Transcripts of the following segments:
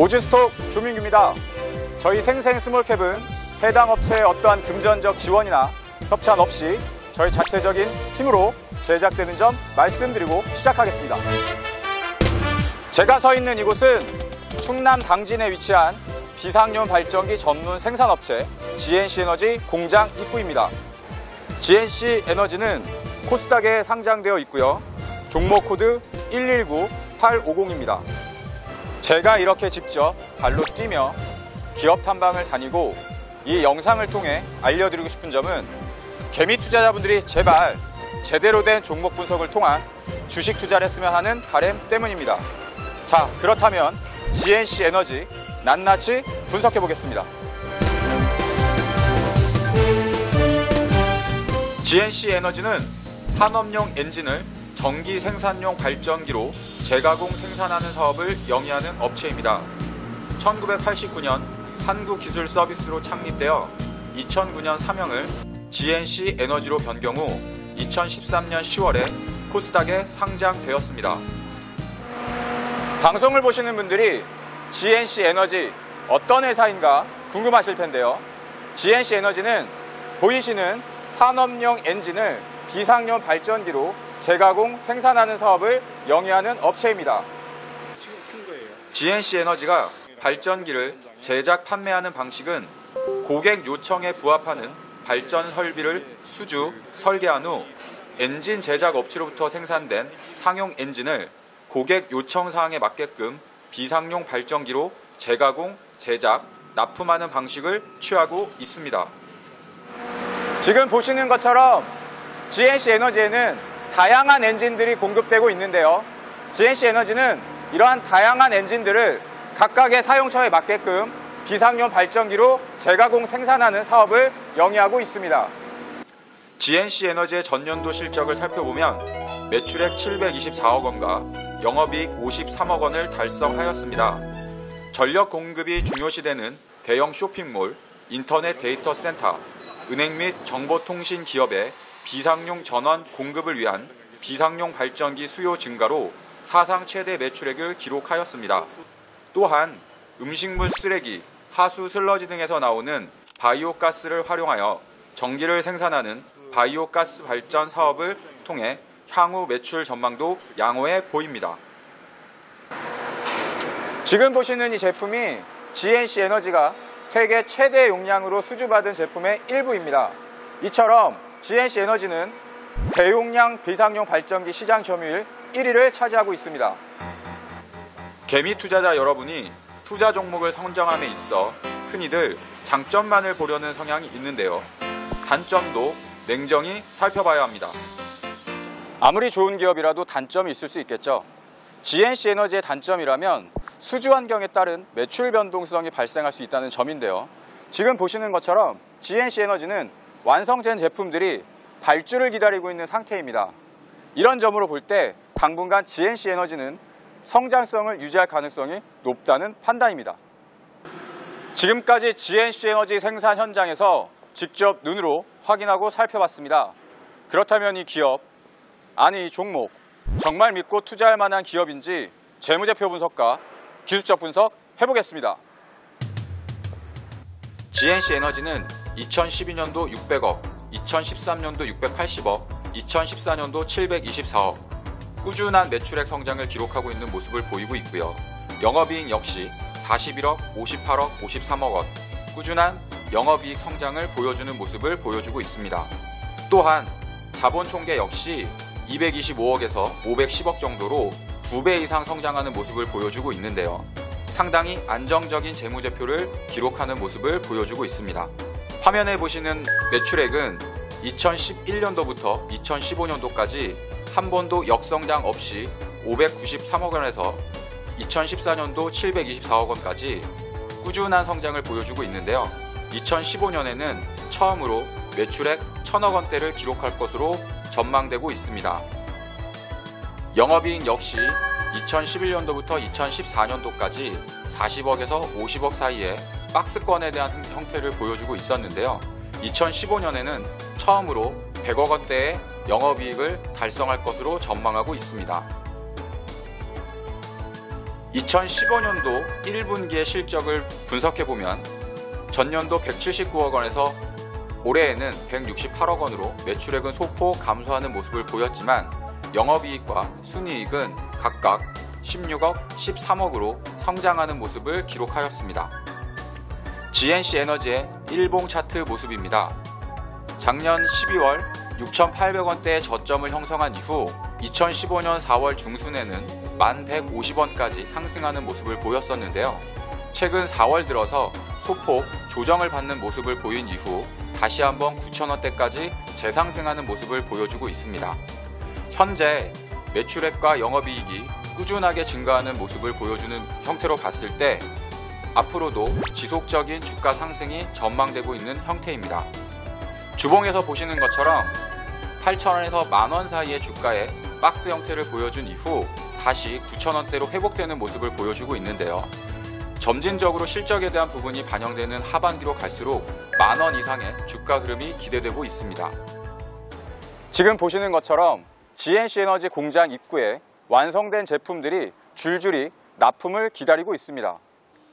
오즈스톡 조민규입니다. 저희 생생 스몰캡은 해당 업체의 어떠한 금전적 지원이나 협찬 없이 저희 자체적인 힘으로 제작되는 점 말씀드리고 시작하겠습니다. 제가 서 있는 이곳은 충남 당진에 위치한 비상용 발전기 전문 생산업체 GNC 에너지 공장 입구입니다. GNC 에너지는 코스닥에 상장되어 있고요. 종목 코드 119850입니다. 제가 이렇게 직접 발로 뛰며 기업 탐방을 다니고 이 영상을 통해 알려드리고 싶은 점은 개미 투자자분들이 제발 제대로 된 종목 분석을 통한 주식 투자를 했으면 하는 바람 때문입니다. 자, 그렇다면 GNC 에너지 낱낱이 분석해 보겠습니다. GNC 에너지는 산업용 엔진을 전기 생산용 발전기로 재가공 생산하는 사업을 영위하는 업체입니다. 1989년 한국기술서비스로 창립되어 2009년 사명을 GNC 에너지로 변경 후 2013년 10월에 코스닥에 상장되었습니다. 방송을 보시는 분들이 GNC 에너지 어떤 회사인가 궁금하실 텐데요. GNC 에너지는 보이시는 산업용 엔진을 비상용 발전기로 재가공 생산하는 사업을 영위하는 업체입니다. GNC 에너지가 발전기를 제작 판매하는 방식은 고객 요청에 부합하는 발전 설비를 수주, 설계한 후 엔진 제작 업체로부터 생산된 상용 엔진을 고객 요청 사항에 맞게끔 비상용 발전기로 재가공, 제작, 납품하는 방식을 취하고 있습니다. 지금 보시는 것처럼 GNC 에너지에는 다양한 엔진들이 공급되고 있는데요. GNC 에너지는 이러한 다양한 엔진들을 각각의 사용처에 맞게끔 비상용 발전기로 재가공 생산하는 사업을 영위하고 있습니다. GNC 에너지의 전년도 실적을 살펴보면 매출액 724억 원과 영업이익 53억 원을 달성하였습니다. 전력 공급이 중요시되는 대형 쇼핑몰, 인터넷 데이터 센터, 은행 및 정보통신 기업의 비상용 전원 공급을 위한 비상용 발전기 수요 증가로 사상 최대 매출액을 기록하였습니다. 또한 음식물 쓰레기, 하수 슬러지 등에서 나오는 바이오 가스를 활용하여 전기를 생산하는 바이오 가스 발전 사업을 통해 향후 매출 전망도 양호해 보입니다. 지금 보시는 이 제품이 GNC 에너지가 세계 최대 용량으로 수주받은 제품의 일부입니다. 이처럼 GNC 에너지는 대용량 비상용 발전기 시장 점유율 1위를 차지하고 있습니다. 개미 투자자 여러분이 투자 종목을 선정함에 있어 흔히들 장점만을 보려는 성향이 있는데요. 단점도 냉정히 살펴봐야 합니다. 아무리 좋은 기업이라도 단점이 있을 수 있겠죠. GNC 에너지의 단점이라면 수주 환경에 따른 매출 변동성이 발생할 수 있다는 점인데요. 지금 보시는 것처럼 GNC 에너지는 완성된 제품들이 발주를 기다리고 있는 상태입니다. 이런 점으로 볼 때 당분간 GNC 에너지는 성장성을 유지할 가능성이 높다는 판단입니다. 지금까지 GNC 에너지 생산 현장에서 직접 눈으로 확인하고 살펴봤습니다. 그렇다면 이 기업, 아니 이 종목, 정말 믿고 투자할 만한 기업인지 재무제표 분석과 기술적 분석 해보겠습니다. GNC 에너지는 2012년도 600억, 2013년도 680억, 2014년도 724억, 꾸준한 매출액 성장을 기록하고 있는 모습을 보이고 있고요. 영업이익 역시 41억, 58억, 53억 원, 꾸준한 영업이익 성장을 보여주는 모습을 보여주고 있습니다. 또한 자본 총계 역시 225억에서 510억 정도로 2배 이상 성장하는 모습을 보여주고 있는데요. 상당히 안정적인 재무제표를 기록하는 모습을 보여주고 있습니다. 화면에 보시는 매출액은 2011년도부터 2015년도까지 한 번도 역성장 없이 593억 원에서 2014년도 724억 원까지 꾸준한 성장을 보여주고 있는데요. 2015년에는 처음으로 매출액 1000억 원대를 기록할 것으로 전망되고 있습니다. 영업이익 역시 2011년도부터 2014년도까지 40억에서 50억 사이에 박스권에 대한 형태를 보여주고 있었는데요. 2015년에는 처음으로 100억 원대의 영업이익을 달성할 것으로 전망하고 있습니다. 2015년도 1분기의 실적을 분석해 보면 전년도 179억 원에서 올해에는 168억 원으로 매출액은 소폭 감소하는 모습을 보였지만 영업이익과 순이익은 각각 16억, 13억으로 성장하는 모습을 기록하였습니다. GNC 에너지의 일봉 차트 모습입니다. 작년 12월 6,800원대의 저점을 형성한 이후 2015년 4월 중순에는 1,150원까지 상승하는 모습을 보였었는데요. 최근 4월 들어서 소폭 조정을 받는 모습을 보인 이후 다시 한번 9,000원대까지 재상승하는 모습을 보여주고 있습니다. 현재 매출액과 영업이익이 꾸준하게 증가하는 모습을 보여주는 형태로 봤을 때 앞으로도 지속적인 주가 상승이 전망되고 있는 형태입니다. 주봉에서 보시는 것처럼 8,000원에서 만원 사이의 주가에 박스 형태를 보여준 이후 다시 9,000원대로 회복되는 모습을 보여주고 있는데요. 점진적으로 실적에 대한 부분이 반영되는 하반기로 갈수록 만원 이상의 주가 흐름이 기대되고 있습니다. 지금 보시는 것처럼 GNC 에너지 공장 입구에 완성된 제품들이 줄줄이 납품을 기다리고 있습니다.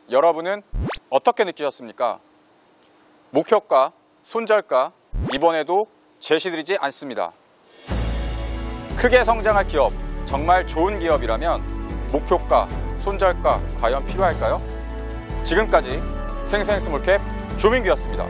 여러분은 어떻게 느끼셨습니까? 목표가, 손절가, 이번에도 제시드리지 않습니다. 크게 성장할 기업, 정말 좋은 기업이라면 목표가, 손절가 과연 필요할까요? 지금까지 생생스몰캡 조민규였습니다.